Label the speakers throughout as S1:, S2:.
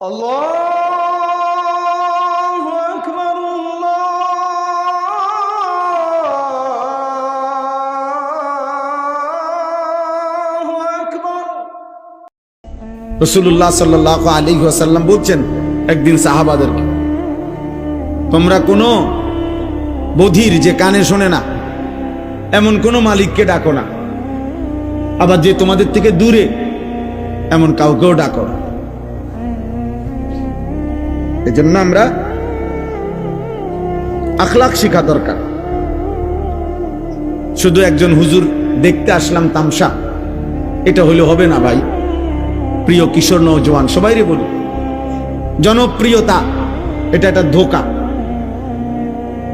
S1: الله أكبر الله أكبر
S2: রসুল্লাহ সাল্লাহ আলী আসাল্লাম বলছেন একদিন সাহাবাদেরকে তোমরা কোনো বধির যে কানে শোনে না এমন কোনো মালিককে ডাকো না আবার যে তোমাদের থেকে দূরে এমন কাউকেও ডাকো না এজন্য আমরা আখলাখ শিখা দরকার। শুধু একজন হুজুর দেখতে আসলাম তামসা, এটা হলে হবে না ভাই। প্রিয় কিশোর নৌজওয়ান সবাইরে বলি, জনপ্রিয়তা, এটা একটা ধোকা।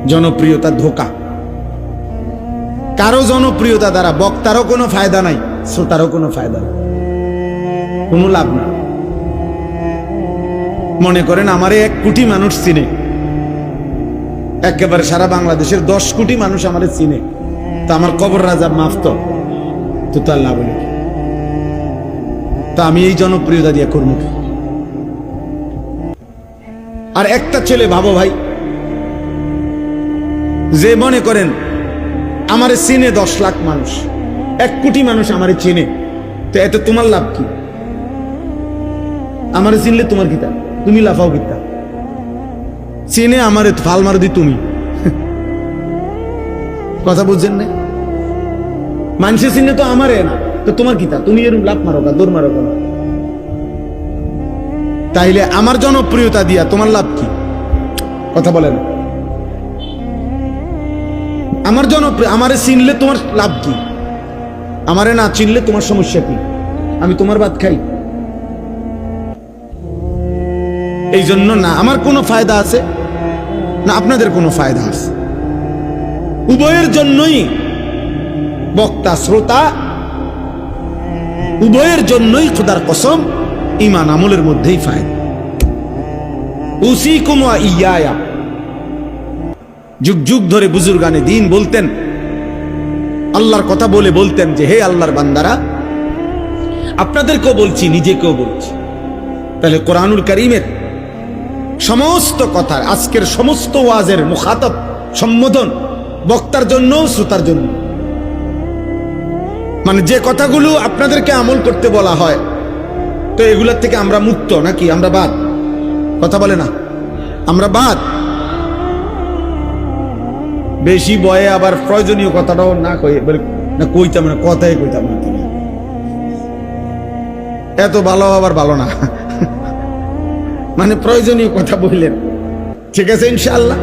S2: জনপ্রিয়তা ধোকা। কারও জনপ্রিয়তা দ্বারা বক্তারও কোনো ফায়দা নাই, শ্রোতারও কোনো ফায়দা নাই। কোনো লাভ না মনে করেন আমারে এক কোটি মানুষ চিনে। একেবারে সারা বাংলাদেশের দশ কোটি মানুষ আমারে চিনে। তা আমার কবর রাজা মাফত তো। তার লাভ তা আমি এই জনপ্রিয়তা দিয়ে করব কি? আর একটা ছেলে ভাবো ভাই, যে মনে করেন আমারে চিনে দশ লাখ মানুষ। এক কোটি মানুষ আমারে চিনে। তো এতে তোমার লাভ কি? আমারে চিনলে তোমার কিতা তুমি লাফাও কিতা। চিনে আমারে ফাল মার দি তুমি। কথা বুঝছেন না? মানুষের চিনে তো আমারে না। তো তোমার কিতা? তুমি এরকম লাভ মারো কা দৌড় মারো কেন? তাইলে আমার জনপ্রিয়তা দিয়া তোমার লাভ কি? কথা বলেন। আমার জনপ্রিয় আমারে চিনলে তোমার লাভ কি? আমারে না চিনলে তোমার সমস্যা কি? আমি তোমার ভাত খাই। এই জন্য না, আমার কোনো ফায়দা আছে? না, আপনাদের কোনো ফায়দা আছে? উভয়ের জন্যই বক্তা, শ্রোতা, উভয়ের জন্যই খোদার কসম ইমান আমলের মধ্যেই ফায়দা। উসি কুমা ইয়ায়া। যুগ যুগ ধরে বুজুর্গানে দিন বলতেন, আল্লাহর কথা বলে বলতেন যে, হে আল্লাহর বান্দারা, আপনাদেরকেও বলছি, নিজেকেও বলছি। তাহলে কোরআনুল করিমের সমস্ত কথার, আজকের সমস্ত ওয়াজের মুখাতব, সম্বোধন বক্তার জন্য, শ্রোতার জন্য। মানে যে কথাগুলো আপনাদেরকে আমল করতে বলা হয়, তো এগুলোর থেকে আমরা মুক্ত নাকি? আমরা বাদ? কথা বলে না। আমরা বাদ? বেশি বয়ে আবার প্রয়োজনীয় কথাটাও না কয়ে না কইতাম না, কথাই কইতাম না। এত ভালো আবার ভালো না। মানে প্রয়োজনীয় কথা বললেন। ঠিক আছে ইনশাল্লাহ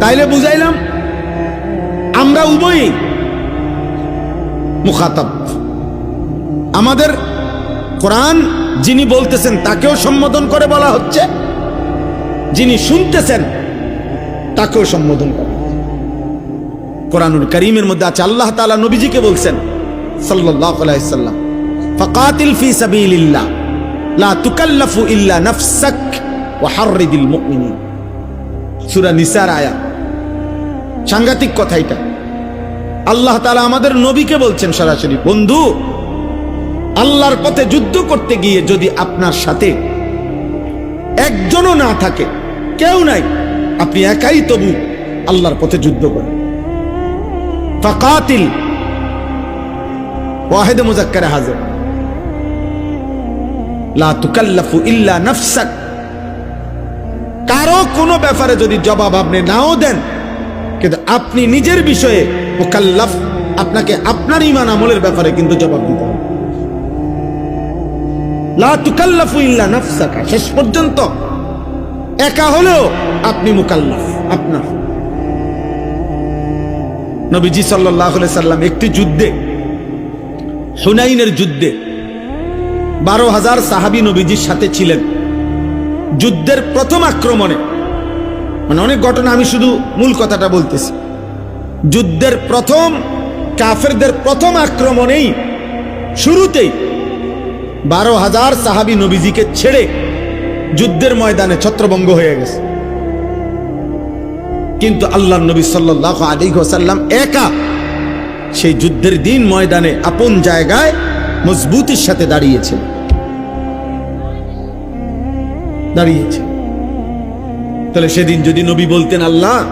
S2: তাইলে বুঝাইলাম, আমরা উভয়ই মুখাতাব। আমাদের কোরআন যিনি বলতেছেন, তাকেও সম্বোধন করে বলা হচ্ছে। যিনি শুনতেছেন, তাকেও সম্বোধন করা। কোরআনুল করিমের মধ্যে আছে, আল্লাহ তাআলা নবীজিকে বলছেন আলাইহি সাল্লাম, ফাকাতিল ফি সাবিলিল্লাহ। লা তুকাল্লাফু ইল্লা নাফসাক ওয়া হাররিদিল মুমিনিন। সূরা নিসার আয়াত। সাংঘাতিক কথা এটা। আল্লাহ তালা আমাদের নবীকে বলছেন সরাসরি, বন্ধু, আল্লাহর পথে যুদ্ধ করতে গিয়ে যদি আপনার সাথে একজনও না থাকে, কেউ নাই, আপনি একাই তবু আল্লাহর পথে যুদ্ধ করেন। ফাকাতিল, ওয়াহেদ মুজাক্কারে হাজির। কারও কোনো ব্যাপারে যদি জবাব আপনি নাও দেন, কিন্তু আপনি নিজের বিষয়ে মোকাল্লাফ, আপনাকে আপনার ইমান আমলের ব্যাপারে কিন্তু জবাব দিতে হবে। শেষ পর্যন্ত একা হলেও আপনি মুকাল্লাফ, আপনার। নবীজি আলাইহি সাল্লাম একটি যুদ্ধে, হুনাইনের যুদ্ধে বারো হাজার সাহাবী নবীজির সাথে ছিলেন। যুদ্ধের প্রথম আক্রমণে। মানে অনেক ঘটনা, আমি শুধু মূল কথাটা বলতেছি। যুদ্ধের প্রথম, কাফেরদের প্রথম আক্রমণেই শুরুতেই বারো হাজার সাহাবি নবীজিকে ছেড়ে যুদ্ধের ময়দানে ছত্রভঙ্গ হয়ে গেছে। কিন্তু আল্লাহ নবী সাল্লাহ আলী সাল্লাম একা সেই যুদ্ধের দিন ময়দানে আপন জায়গায় মজবুতির সাথে দাঁড়িয়েছে। দাঁড়িয়েছে। তাহলে সেদিন যদি নবী বলতেন, আল্লাহ,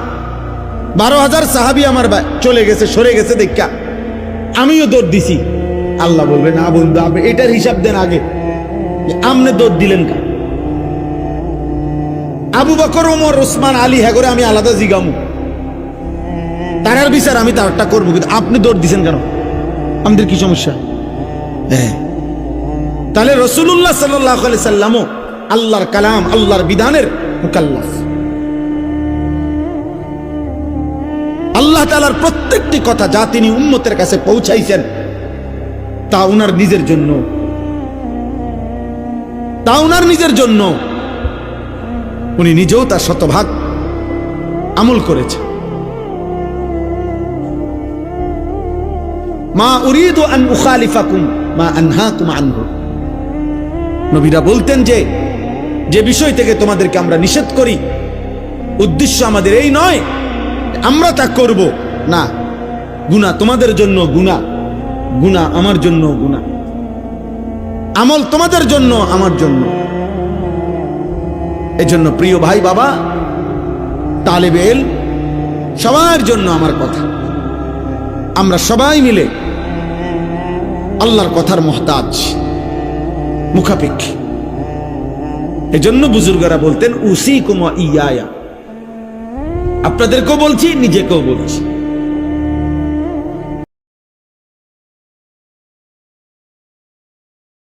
S2: বারো হাজার সাহাবি আমার চলে গেছে, সরে গেছে, দেখা। আমিও দৌড় দিছি। আল্লাহ বলবে, না বন্ধু, আপনি এটার হিসাব দেন আগে। আমনে দৌড় দিলেন কা আবু বকর ওমর ওসমান আলী হ্যাঁ করে আমি আলাদা জিগামু। তারার বিচার আমি তারটা করব কিন্তু আপনি দৌড় দিছেন কেন? আমাদের কি সমস্যা? হ্যাঁ। তাহলে রসুল্লাহ সাল্লাহ সাল্লামও আল্লাহর কালাম, আল্লাহর বিধানের মুকাল্লাফ। আল্লাহ তালার প্রত্যেকটি কথা যা তিনি উন্মতের কাছে পৌঁছাইছেন, তা উনার নিজের জন্য। তা উনার নিজের জন্য। উনি নিজেও তার শতভাগ আমল করেছে মা উরিদু আন উখালিফাকুম। মা আনহাকুম আনহু। নবীরা বলতেন যে যে বিষয় থেকে তোমাদেরকে আমরা নিষেধ করি, উদ্দেশ্য আমাদের এই নয় আমরা তা করব। না গুণা তোমাদের জন্য গুণা গুণা আমার জন্য গুণা আমল তোমাদের জন্য, আমার জন্য। এজন্য প্রিয় ভাই বাবা তালেবেল সবার জন্য আমার কথা। আমরা সবাই মিলে আল্লাহর কথার মহতাজ মুখাপেক্ষী। জন্য বুজুর্গরা বলতেন উসি কুমা ইয়া আপনাদেরকেও বলছি নিজেকেও বলছি।